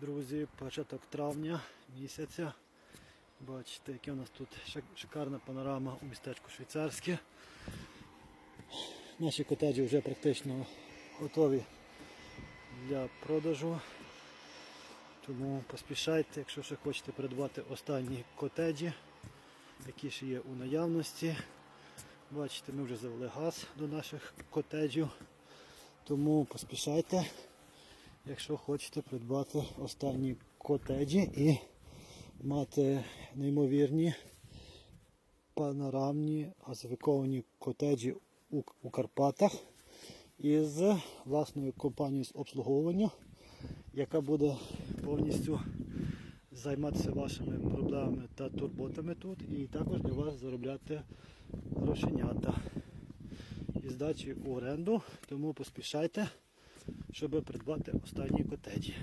Друзі, початок травня місяця. Бачите, яка у нас тут шикарна панорама у містечку Швейцарське. Наші котеджі вже практично готові для продажу. Тому поспішайте, якщо ще хочете придбати останні котеджі, які ще є у наявності. Бачите, ми вже завели газ до наших котеджів. Тому поспішайте, якщо хочете придбати останні котеджі і мати неймовірні панорамні газифіковані котеджі у, Карпатах із власною компанією з обслуговування, яка буде повністю займатися вашими проблемами та турботами тут і також для вас заробляти грошенята і здачі у оренду, тому поспішайте, щоб придбати останні котеджі.